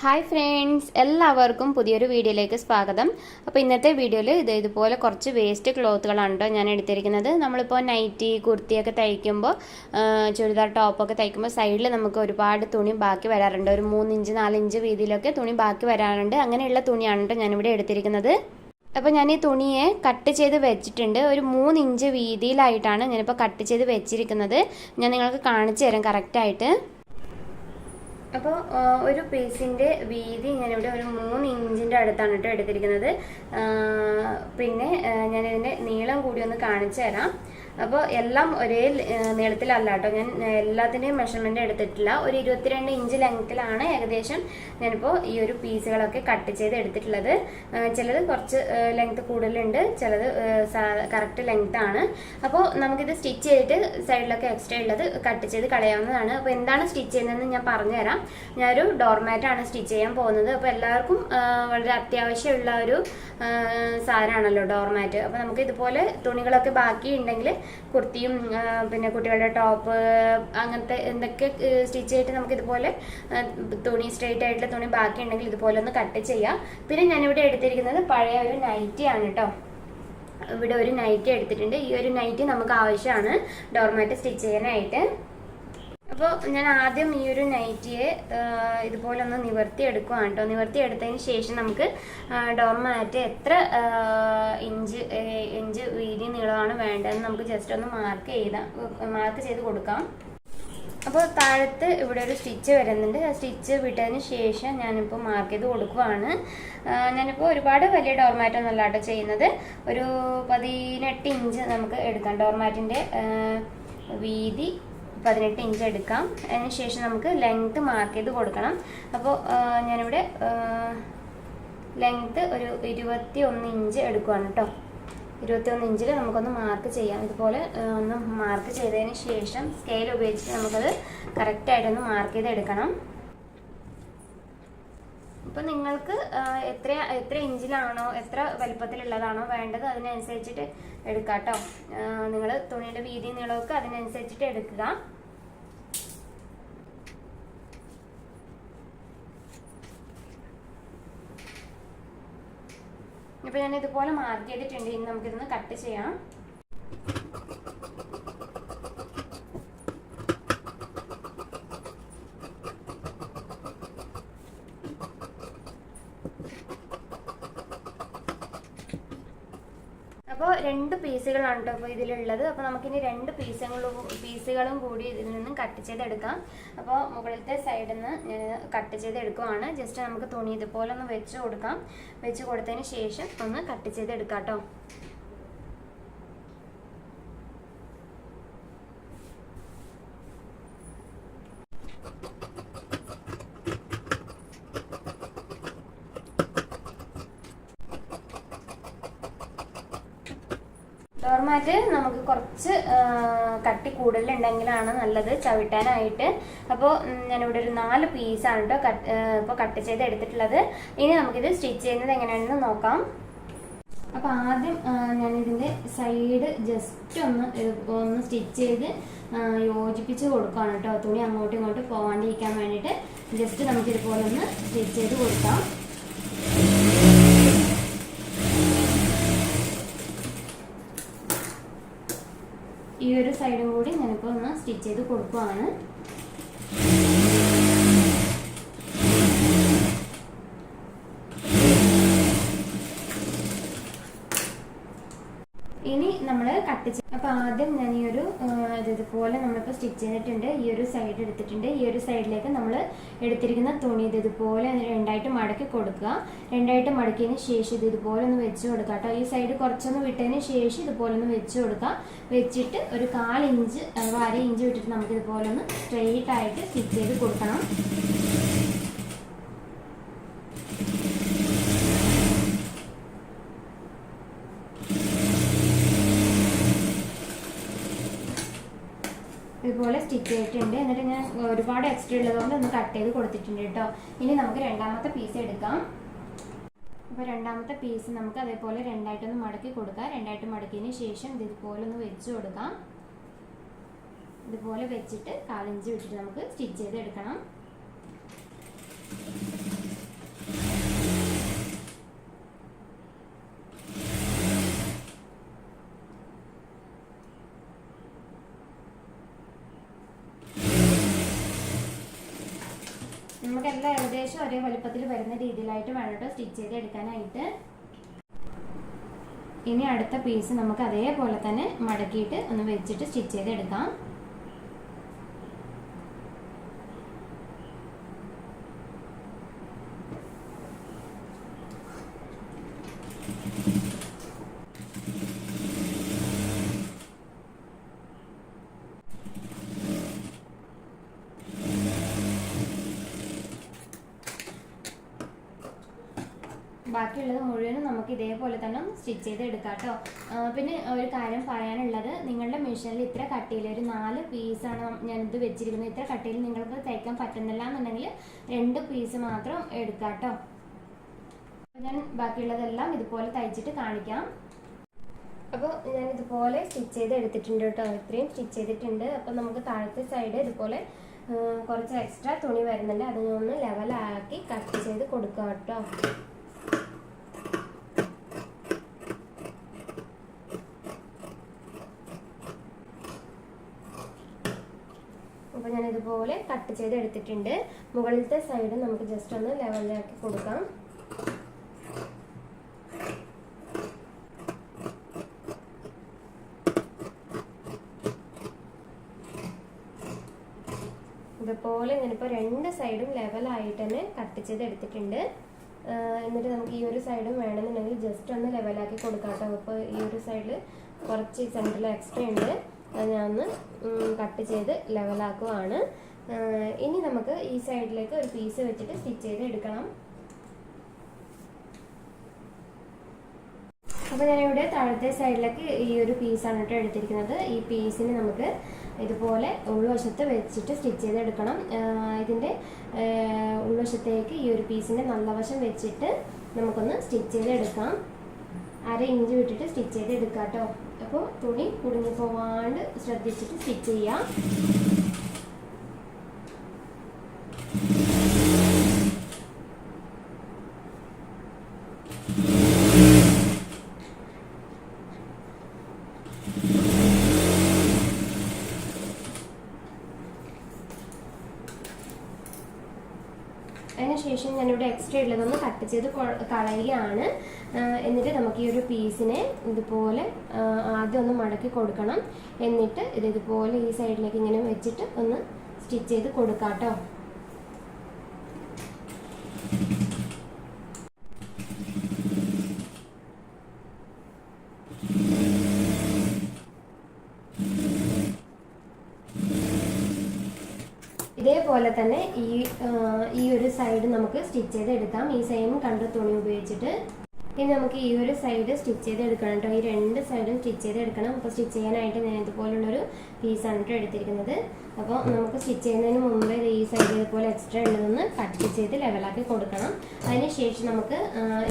Hi friends എല്ലാവർക്കും പുതിയൊരു വീഡിയോയിലേക്ക് സ്വാഗതം. അപ്പോൾ ഇന്നത്തെ വീഡിയോയിൽ ഇത് ഇതുപോലെ കുറച്ച് വേസ്റ്റ് ക്ലോത്തുകളാണ് കേട്ടോ ഞാൻ എടുത്തിരിക്കുന്നത്. നമ്മളിപ്പോൾ നൈറ്റി കുർത്തിയൊക്കെ തയ്ക്കുമ്പോൾ ചുരിദാർ ടോപ്പൊക്കെ തയ്ക്കുമ്പോൾ സൈഡിൽ നമുക്ക് ഒരുപാട് തുണി ബാക്കി വരാറുണ്ട്. ഒരു മൂന്നിഞ്ച് നാലിഞ്ച് വീതിയിലൊക്കെ തുണി ബാക്കി വരാറുണ്ട്. അങ്ങനെയുള്ള തുണിയാണ് കേട്ടോ ഞാനിവിടെ എടുത്തിരിക്കുന്നത്. അപ്പോൾ ഞാൻ ഈ തുണിയെ കട്ട് ചെയ്ത് വെച്ചിട്ടുണ്ട്. ഒരു മൂന്ന് ഇഞ്ച് വീതിയിലായിട്ടാണ് ഞാനിപ്പോൾ കട്ട് ചെയ്ത് വെച്ചിരിക്കുന്നത്. ഞാൻ നിങ്ങൾക്ക് കാണിച്ചു തരാം കറക്റ്റായിട്ട് അപ്പോൾ ഒരു പീസിന്റെ വീതി ഞാനിവിടെ ഒരു മൂന്ന് ഇഞ്ചിന്റെ അടുത്താണ് കേട്ടോ എടുത്തിരിക്കുന്നത്. പിന്നെ ഞാനിതിന്റെ നീളം കൂടി ഒന്ന് കാണിച്ചു തരാം അപ്പോൾ എല്ലാം ഒരേ നീളത്തിലല്ല കേട്ടോ. ഞാൻ എല്ലാത്തിന്റെയും മെഷർമെന്റ് എടുത്തിട്ടില്ല. ഒരു ഇരുപത്തിരണ്ട് ഇഞ്ച് ലെങ്ത്തിലാണ് ഏകദേശം ഞാനിപ്പോൾ ഈ ഒരു പീസുകളൊക്കെ കട്ട് ചെയ്ത് എടുത്തിട്ടുള്ളത്. ചിലത് കുറച്ച് ലെങ്ത്ത് കൂടുതലുണ്ട് ചിലത് കറക്റ്റ് ലെങ്ത് ആണ്. അപ്പോൾ നമുക്കിത് സ്റ്റിച്ച് ചെയ്തിട്ട് സൈഡിലൊക്കെ എക്സ്ട്രാ ഉള്ളത് കട്ട് ചെയ്ത് കളയാവുന്നതാണ്. അപ്പോൾ എന്താണ് സ്റ്റിച്ച് ചെയ്യുന്നതെന്ന് ഞാൻ പറഞ്ഞുതരാം. ഞാനൊരു ഡോർമാറ്റാണ് സ്റ്റിച്ച് ചെയ്യാൻ പോകുന്നത്. അപ്പോൾ എല്ലാവർക്കും വളരെ അത്യാവശ്യമുള്ള ഒരു സാധനമാണല്ലോ ഡോർമാറ്റ് അപ്പോൾ നമുക്ക് ഇതുപോലെ തുണികളൊക്കെ ബാക്കി ഉണ്ടെങ്കിൽ കുർത്തിയും പിന്നെ കുട്ടികളുടെ ടോപ്പ് അങ്ങനത്തെ എന്തൊക്കെ സ്റ്റിച്ച് ചെയ്തിട്ട് നമുക്ക് ഇതുപോലെ തുണി സ്ട്രെയിറ്റ് ആയിട്ടുള്ള തുണി ബാക്കി ഉണ്ടെങ്കിൽ ഇതുപോലെ ഒന്ന് കട്ട് ചെയ്യാം. പിന്നെ ഞാനിവിടെ എടുത്തിരിക്കുന്നത് പഴയ ഒരു നൈറ്റി ആണ് കേട്ടോ ഇവിടെ ഒരു നൈറ്റി എടുത്തിട്ടുണ്ട്. ഈ ഒരു നൈറ്റി നമുക്ക് ആവശ്യമാണ്. ഡോർമാറ്റ് സ്റ്റിച്ച് ചെയ്യാനായിട്ട്. അപ്പോൾ ഞാൻ ആദ്യം ഈ ഒരു നൈറ്റിയെ ഇതുപോലെ ഒന്ന് നിവർത്തി എടുക്കുവാണ് കേട്ടോ നിവർത്തി എടുത്തതിന് ശേഷം നമുക്ക് ഡോർമാറ്റ് എത്ര ഇഞ്ച് ഇഞ്ച് വീതി നീളമാണ് വേണ്ടതെന്ന് നമുക്ക് ജസ്റ്റ് ഒന്ന് മാർക്ക് ചെയ്താൽ മാർക്ക് ചെയ്ത് കൊടുക്കാം. അപ്പോൾ താഴത്ത് ഇവിടെ ഒരു സ്റ്റിച്ച് വരുന്നുണ്ട്. ആ സ്റ്റിച്ച് വിട്ടതിന് ശേഷം ഞാനിപ്പോൾ മാർക്ക് ചെയ്ത് കൊടുക്കുവാണ്. ഞാനിപ്പോൾ ഒരുപാട് വലിയ ഡോർമാറ്റ് ഒന്നല്ല കേട്ടോ ചെയ്യുന്നത്. ഒരു പതിനെട്ട് ഇഞ്ച് നമുക്ക് എടുക്കാം. ഡോർമാറ്റിന്റെ വീതി പതിനെട്ട് ഇഞ്ച് എടുക്കാം. അതിന് ശേഷം നമുക്ക് ലെങ്ത്ത് മാർക്ക് ചെയ്ത് കൊടുക്കണം. അപ്പോൾ ഞാനിവിടെ ലെങ്ത്ത് ഒരു ഇരുപത്തി ഒന്ന് ഇഞ്ച് എടുക്കുവാണ് കേട്ടോ ഇരുപത്തിയൊന്ന് ഇഞ്ചിൽ നമുക്കൊന്ന് മാർക്ക് ചെയ്യാം. ഇതുപോലെ ഒന്ന് മാർക്ക് ചെയ്തതിന് ശേഷം സ്കെയിൽ ഉപയോഗിച്ച് നമുക്കത് കറക്റ്റായിട്ടൊന്ന് മാർക്ക് ചെയ്ത് ഇപ്പം നിങ്ങൾക്ക് എത്ര എത്ര ഇഞ്ചിലാണോ എത്ര വലിപ്പത്തിലുള്ളതാണോ വേണ്ടത് അതിനനുസരിച്ചിട്ട് എടുക്കാം കേട്ടോ നിങ്ങൾ തുണിയുടെ വീതി നീളമൊക്കെ അതിനനുസരിച്ചിട്ട് എടുക്കുക. ഇപ്പം ഞാൻ ഇതുപോലെ മാർക്ക് ചെയ്തിട്ടുണ്ട്. ഇനി നമുക്കിതൊന്ന് കട്ട് ചെയ്യാം. അപ്പോൾ രണ്ട് പീസുകളാണ് കേട്ടോ അപ്പോൾ ഇതിലുള്ളത്. അപ്പോൾ നമുക്കിനി രണ്ട് പീസുകളും പീസുകളും കൂടി ഇതിൽ നിന്നും കട്ട് ചെയ്തെടുക്കാം. അപ്പോൾ മുകളിലത്തെ സൈഡിൽ നിന്ന് കട്ട് ചെയ്തെടുക്കുവാണ്. ജസ്റ്റ് നമുക്ക് തുണി ഇതുപോലെ ഒന്ന് വെച്ച് കൊടുക്കാം. വെച്ച് കൊടുത്തതിന് ശേഷം ഒന്ന് കട്ട് ചെയ്തെടുക്കാം കേട്ടോ ഡോർമാറ്റ് നമുക്ക് കുറച്ച് കട്ടി കൂടുതലുണ്ടെങ്കിലാണ് നല്ലത് ചവിട്ടാനായിട്ട്. അപ്പോൾ ഞാനിവിടെ ഒരു നാല് പീസാണ് കേട്ടോ കട്ട് ഇപ്പോൾ കട്ട് ചെയ്ത് എടുത്തിട്ടുള്ളത് ഇനി നമുക്കിത് സ്റ്റിച്ച് ചെയ്യുന്നത് എങ്ങനെയാണെന്ന് നോക്കാം. അപ്പോൾ ആദ്യം ഞാനിതിന്റെ സൈഡ് ജസ്റ്റ് ഒന്ന് ഒന്ന് സ്റ്റിച്ച് ചെയ്ത് യോജിപ്പിച്ച് കൊടുക്കുകയാണ് കേട്ടോ തുണി അങ്ങോട്ടും ഇങ്ങോട്ടും പോകാണ്ടിരിക്കാൻ വേണ്ടിയിട്ട്. ജസ്റ്റ് നമുക്കിതുപോലെ ഒന്ന് സ്റ്റിച്ച് ചെയ്ത് കൊടുക്കാം ഈ ഒരു സൈഡും കൂടി ഒന്ന് സ്റ്റിച്ച് ചെയ്ത് കൊടുക്കുവാണ്. ഇനി നമ്മൾ കട്ട് ചെയ്യും അപ്പോൾ ആദ്യം ഞാൻ ഈ ഒരു ഇതുപോലെ നമ്മളിപ്പോൾ സ്റ്റിച്ച് ചെയ്തിട്ടുണ്ട്. ഈ ഒരു സൈഡ് എടുത്തിട്ടുണ്ട്. ഈ ഒരു സൈഡിലേക്ക് നമ്മൾ എടുത്തിരിക്കുന്ന തുണി ഇത് ഇതുപോലെ രണ്ടായിട്ട് മടക്കി കൊടുക്കുക. രണ്ടായിട്ട് മടക്കിയതിന് ശേഷം ഇത് ഇതുപോലെ ഒന്ന് വെച്ച് കൊടുക്കുക കേട്ടോ. ഈ സൈഡ് കുറച്ചൊന്ന് വിട്ടതിന് ശേഷം ഇതുപോലെ ഒന്ന് വെച്ച് കൊടുക്കുക. വെച്ചിട്ട് ഒരു കാലിഞ്ച് അഥവാ അര ഇഞ്ച് വിട്ടിട്ട് നമുക്ക് ഇതുപോലെ ഒന്ന് സ്ട്രെയിറ്റ് ആയിട്ട് സ്റ്റിച്ച് ചെയ്ത് കൊടുക്കണം. ഇതുപോലെ സ്റ്റിച്ച് ചെയ്തിട്ടുണ്ട്. എന്നിട്ട് ഞാൻ ഒരുപാട് എക്സ്ട്രാ ഉള്ളതുകൊണ്ട് ഒന്ന് കട്ട് ചെയ്ത് കൊടുത്തിട്ടുണ്ട് കേട്ടോ. ഇനി നമുക്ക് രണ്ടാമത്തെ പീസ് എടുക്കാം. അപ്പോൾ രണ്ടാമത്തെ പീസ് നമുക്ക് അതേപോലെ രണ്ടായിട്ടൊന്ന് മടക്കി കൊടുക്കാം. രണ്ടായിട്ട് മടക്കിയതിന് ശേഷം ഇതുപോലെ ഒന്ന് വെച്ച് കൊടുക്കാം. ഇതുപോലെ വെച്ചിട്ട് കാലഞ്ച് വിട്ടിട്ട് നമുക്ക് സ്റ്റിച്ച് ചെയ്ത് എടുക്കണം നമുക്കെല്ലാം ഏകദേശം ഒരേ വലുപ്പത്തിൽ വരുന്ന രീതിയിലായിട്ട് വേണം കേട്ടോ സ്റ്റിച്ച് ചെയ്ത് എടുക്കാനായിട്ട്. ഇനി അടുത്ത പീസ് നമുക്ക് അതേപോലെ തന്നെ മടക്കിയിട്ട് ഒന്ന് വെച്ചിട്ട് സ്റ്റിച്ച് ചെയ്ത് ബാക്കിയുള്ളത് മുഴുവനും നമുക്ക് ഇതേപോലെ തന്നെ സ്റ്റിച്ച് ചെയ്ത് എടുക്കാം കേട്ടോ പിന്നെ ഒരു കാര്യം പറയാനുള്ളത് നിങ്ങളുടെ മെഷീനിൽ ഇത്ര കട്ടിയിൽ ഒരു നാല് പീസാണ് ഇത് വെച്ചിരിക്കുന്നത്. ഇത്ര കട്ടിയിൽ നിങ്ങൾക്ക് തയ്ക്കാൻ പറ്റുന്നില്ല എന്നുണ്ടെങ്കിൽ രണ്ട് പീസ് മാത്രം എടുക്കാം കേട്ടോ. ഞാൻ ബാക്കിയുള്ളതെല്ലാം ഇതുപോലെ തയ്ച്ചിട്ട് കാണിക്കാം. അപ്പോൾ ഞാൻ ഇതുപോലെ സ്റ്റിച്ച് ചെയ്ത് എടുത്തിട്ടുണ്ട് കേട്ടോ. ഇത്രയും സ്റ്റിച്ച് ചെയ്തിട്ടുണ്ട്. അപ്പോൾ നമുക്ക് താഴത്തെ സൈഡ് ഇതുപോലെ കുറച്ച് എക്സ്ട്രാ തുണി വരുന്നുണ്ട്. അത് ഒന്ന് ലെവലാക്കി കട്ട് ചെയ്ത് കൊടുക്കാം കേട്ടോ അപ്പോൾ ഞാൻ ഇതുപോലെ കട്ട് ചെയ്ത് എടുത്തിട്ടുണ്ട്. മുകളിലത്തെ സൈഡ് നമുക്ക് ജസ്റ്റ് ഒന്ന് ലെവലിലാക്കി കൊടുക്കാം. ഇതുപോലെ ഞാനിപ്പോൾ രണ്ട് സൈഡും ലെവലായിട്ട് തന്നെ കട്ട് ചെയ്ത് എടുത്തിട്ടുണ്ട്. എന്നിട്ട് നമുക്ക് ഈ ഒരു സൈഡും വേണമെന്നുണ്ടെങ്കിൽ ജസ്റ്റ് ഒന്ന് ലെവലാക്കി കൊടുക്കാം കേട്ടോ. അപ്പോൾ ഈ ഒരു സൈഡിൽ കുറച്ച് സെന്ററിൽ എക്സ്ട്രാ ഉണ്ട്. ഒന്ന് കട്ട് ചെയ്ത് ലെവലാക്കുവാണ് ഇനി നമുക്ക് ഈ സൈഡിലേക്ക് ഒരു പീസ് വെച്ചിട്ട് സ്റ്റിച്ച് ചെയ്ത് എടുക്കണം. അപ്പോൾ ഞാനിവിടെ താഴത്തെ സൈഡിലേക്ക് ഈ ഒരു പീസാണ് കേട്ടോ എടുത്തിരിക്കുന്നത്. ഈ പീസിന് നമുക്ക് ഇതുപോലെ ഉൾവശത്ത് വെച്ചിട്ട് സ്റ്റിച്ച് ചെയ്തെടുക്കണം ഇതിന്റെ ഉൾവശത്തേക്ക് ഈ ഒരു പീസിന്റെ നല്ല വശം വെച്ചിട്ട് നമുക്കൊന്ന് സ്റ്റിച്ച് ചെയ്തെടുക്കാം അര ഇഞ്ച് വിട്ടിട്ട് സ്റ്റിച്ച് ചെയ്തെടുക്കാം കേട്ടോ അപ്പോൾ തുണി കുടുങ്ങി പോവാണ്ട് ശ്രദ്ധിച്ചിട്ട് സ്റ്റിച്ച് ചെയ്യാം. അതിനുശേഷം ഞാനിവിടെ എക്സ്ട്രാ ഉള്ളതൊന്ന് കട്ട് ചെയ്ത് കളയുകയാണ് എന്നിട്ട് നമുക്ക് ഈ ഒരു പീസിനെ ഇതുപോലെ ആദ്യം ഒന്ന് മടക്കി കൊടുക്കണം. എന്നിട്ട് ഇത് ഇതുപോലെ ഈ സൈഡിലേക്ക് ഇങ്ങനെ വെച്ചിട്ട് ഒന്ന് സ്റ്റിച്ച് ചെയ്ത് കൊടുക്കാം കേട്ടോ. ഇതേപോലെ തന്നെ ഈ ഈ ഒരു സൈഡ് നമുക്ക് സ്റ്റിച്ച് ചെയ്ത് എടുക്കാം ഈ സെയിം കണ്ട തുണി ഉപയോഗിച്ചിട്ട്. ഇനി നമുക്ക് ഈ ഒരു സൈഡ് സ്റ്റിച്ച് ചെയ്ത് എടുക്കണം കേട്ടോ ഈ രണ്ട് സൈഡും സ്റ്റിച്ച് ചെയ്ത് എടുക്കണം. അപ്പോൾ സ്റ്റിച്ച് ചെയ്യാനായിട്ട് ഞാൻ ഇതുപോലുള്ളൊരു പീസാണ് കേട്ടോ എടുത്തിരിക്കുന്നത്. അപ്പോൾ നമുക്ക് സ്റ്റിച്ച് ചെയ്യുന്നതിന് മുമ്പ് ഈ സൈഡ് ഇതുപോലെ എക്സ്ട്രാ ഉള്ളതൊന്ന് കട്ട് ചെയ്ത് ലെവലാക്കി കൊടുക്കണം. അതിനുശേഷം നമുക്ക്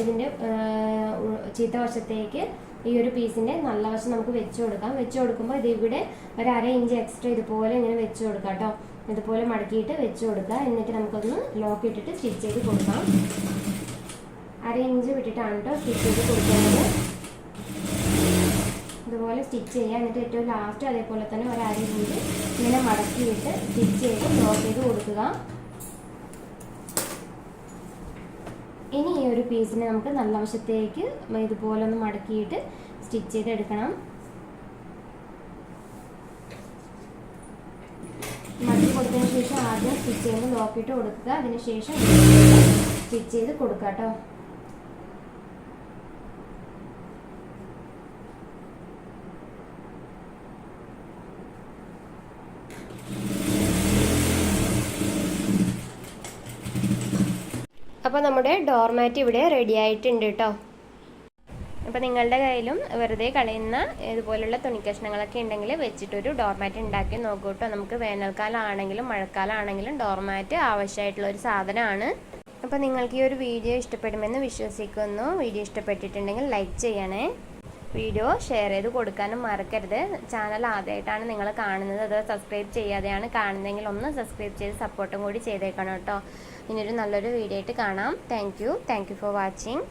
ഇതിന്റെ ചീത്ത വശത്തേക്ക് ഈ ഒരു പീസിന്റെ നല്ല വശം നമുക്ക് വെച്ച് കൊടുക്കാം. വെച്ച് കൊടുക്കുമ്പോൾ ഇത് ഇവിടെ ഒരു അര ഇഞ്ച് എക്സ്ട്രാ ഇതുപോലെ ഇങ്ങനെ വെച്ച് കൊടുക്കാം കേട്ടോ ഇതുപോലെ മടക്കിയിട്ട് വെച്ച് കൊടുക്കുക. എന്നിട്ട് നമുക്കൊന്ന് ലോക്ക് ഇട്ടിട്ട് സ്റ്റിച്ച് ചെയ്ത് കൊടുക്കാം അര ഇഞ്ച് വിട്ടിട്ടാണ് കേട്ടോ സ്റ്റിച്ച് ചെയ്ത് കൊടുക്കുന്നത്. ഇതുപോലെ സ്റ്റിച്ച് ചെയ്യുക എന്നിട്ട് ഏറ്റവും ലാസ്റ്റ് അതേപോലെ തന്നെ ഒരു അര ഇഞ്ച് ഇങ്ങനെ മടക്കിയിട്ട് സ്റ്റിച്ച് ചെയ്ത് ക്ലോസ് ചെയ്ത് കൊടുക്കുക. ഇനി ഈ ഒരു പീസിനെ നമുക്ക് നല്ല വശത്തേക്ക് ഇതുപോലെ ഒന്ന് മടക്കിയിട്ട് സ്റ്റിച്ച് ചെയ്തെടുക്കണം മടക്കി കൊടുത്തതിന് ശേഷം ആദ്യം സ്റ്റിച്ച് ചെയ്യുമ്പോൾ നോക്കിയിട്ട് കൊടുക്കുക. അതിനുശേഷം സ്റ്റിച്ച് ചെയ്ത് കൊടുക്കുക കേട്ടോ അപ്പോൾ നമ്മുടെ ഡോർമാറ്റ് ഇവിടെ റെഡി ആയിട്ടുണ്ട് കേട്ടോ അപ്പോൾ നിങ്ങളുടെ കയ്യിലും വെറുതെ കളയുന്ന ഇതുപോലുള്ള തുണി കഷ്ണങ്ങളൊക്കെ ഉണ്ടെങ്കിൽ വെച്ചിട്ടൊരു ഡോർമാറ്റ് ഉണ്ടാക്കി നോക്കൂ കേട്ടോ നമുക്ക് വേനൽക്കാലാണെങ്കിലും മഴക്കാലാണെങ്കിലും ഡോർമാറ്റ് ആവശ്യമായിട്ടുള്ള ഒരു സാധനമാണ്. അപ്പോൾ നിങ്ങൾക്ക് ഈ ഒരു വീഡിയോ ഇഷ്ടപ്പെടുമെന്ന് വിശ്വസിക്കുന്നു. വീഡിയോ ഇഷ്ടപ്പെട്ടിട്ടുണ്ടെങ്കിൽ ലൈക്ക് ചെയ്യണേ. വീഡിയോ ഷെയർ ചെയ്ത് കൊടുക്കാനും മറക്കരുത്. ചാനൽ ആദ്യമായിട്ടാണ് നിങ്ങൾ കാണുന്നത്. അത് സബ്സ്ക്രൈബ് ചെയ്യാതെയാണ് കാണുന്നതെങ്കിൽ ഒന്ന് സബ്സ്ക്രൈബ് ചെയ്ത് സപ്പോർട്ടും കൂടി ചെയ്തേക്കണം കേട്ടോ. ഇനിയൊരു നല്ലൊരു വീഡിയോ ആയിട്ട് കാണാം. Thank you for watching